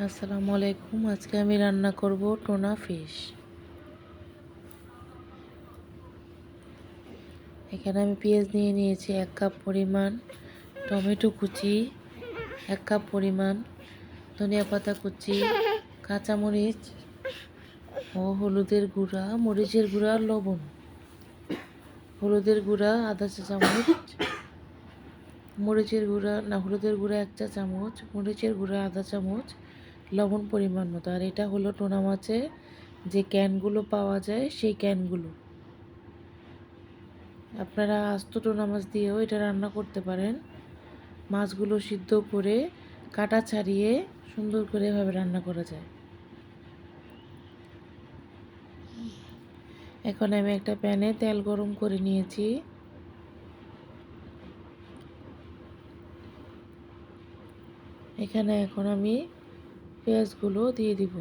আসসালামু আলাইকুম। আজকে আমি রান্না করব টোনা ফিশ। এখানে আমি পেঁয়াজ নিয়ে নিয়েছি এক কাপ পরিমাণ, টমেটো কুচি এক কাপ পরিমাণ, ধনিয়া পাতা কুচি, কাঁচামরিচ ও হলুদের গুঁড়া, মরিচের গুঁড়া আর লবণ। হলুদের গুঁড়া আধা চা চামচ, মরিচের গুঁড়া না, হলুদের গুঁড়া এক চা চামচ, মরিচের গুঁড়া আধা চামচ লবণ পরিমাণ মতো। আর এটা হলো টোনা মাছের যে ক্যানগুলো পাওয়া যায়, সেই ক্যানগুলো। আপনারা আস্ত টোনা মাছ দিয়েও এটা রান্না করতে পারেন। মাছগুলো সিদ্ধ করে কাটা ছাড়িয়ে সুন্দর করে এভাবে রান্না করা যায়। এখন আমি একটা প্যানে তেল গরম করে নিয়েছি। এখানে এখন আমি পেঁয়াজগুলো দিয়ে দিব।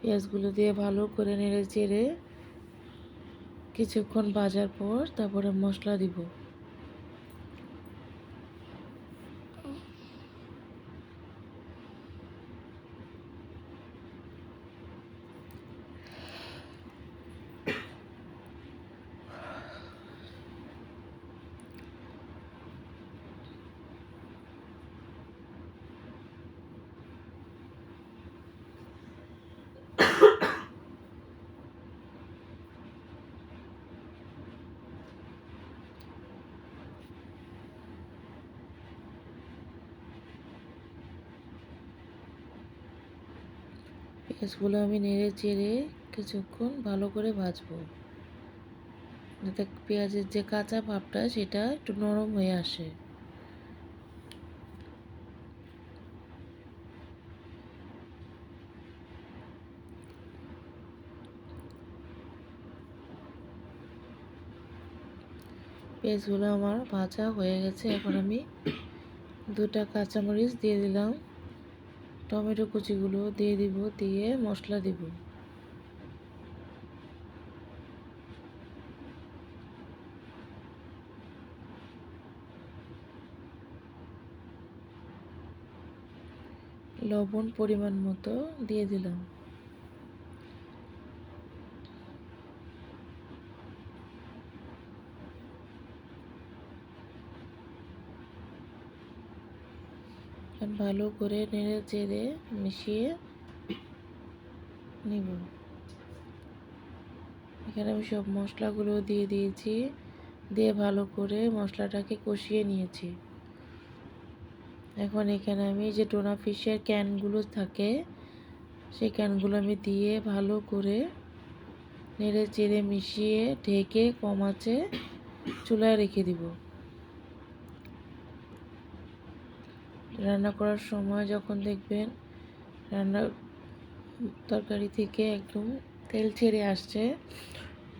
পেঁয়াজগুলো দিয়ে ভালো করে নেড়ে চেড়ে কিছুক্ষণ ভাজার পর তারপরে মশলা দিব। পেঁয়াজগুলো আমি নেড়ে চেড়ে কিছুক্ষণ ভালো করে ভাজবো। যাতে পেঁয়াজের যে কাঁচা ভাবটা, সেটা একটু নরম হয়ে আসে। পেঁয়াজগুলো আমার ভাজা হয়ে গেছে। এখন আমি দুটা কাঁচামরিচ দিয়ে দিলাম। টমেটো কুচিগুলো দিয়ে দিব দিয়ে মশলা দিব। লবণ পরিমাণ মতো দিয়ে দিলাম। ভালো করে নেড়ে চেড়ে মিশিয়ে নিব। এখানে আমি সব মশলাগুলো দিয়ে দিয়েছি, দিয়ে ভালো করে মশলাটাকে কষিয়ে নিয়েছি। এখন এখানে আমি যে টোনা ফিশের ক্যানগুলো থাকে, সেই ক্যানগুলো আমি দিয়ে ভালো করে নেড়ে চেড়ে মিশিয়ে ঢেকে কমাচে চুলায় রেখে দিব। রান্না করার সময় যখন দেখবেন রান্নার তরকারি থেকে একদম তেল ছেড়ে আসছে,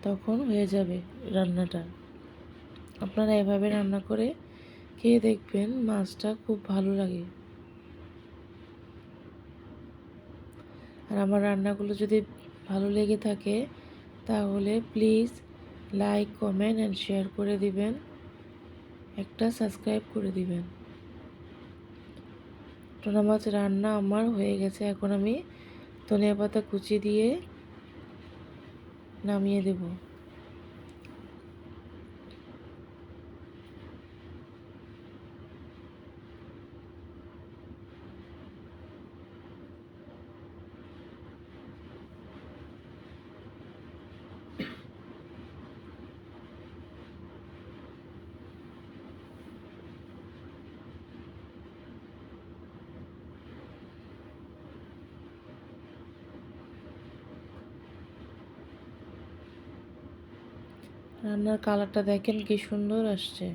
তখন হয়ে যাবে রান্নাটা। আপনারা এভাবে রান্না করে খেয়ে দেখবেন মাছটা খুব ভালো লাগে। আর আমার রান্নাগুলো যদি ভালো লেগে থাকে, তাহলে please like, comment, and share করে দিবেন। একটা সাবস্ক্রাইব করে দিবেন। টোনা মাছ রান্না আমার হয়ে গেছে। এখন আমি ধনিয়া পাতা কুচি দিয়ে নামিয়ে দেব। রান্নার কালারটা দেখেন কি সুন্দর আসছে।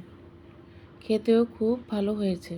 খেতেও খুব ভালো হয়েছে।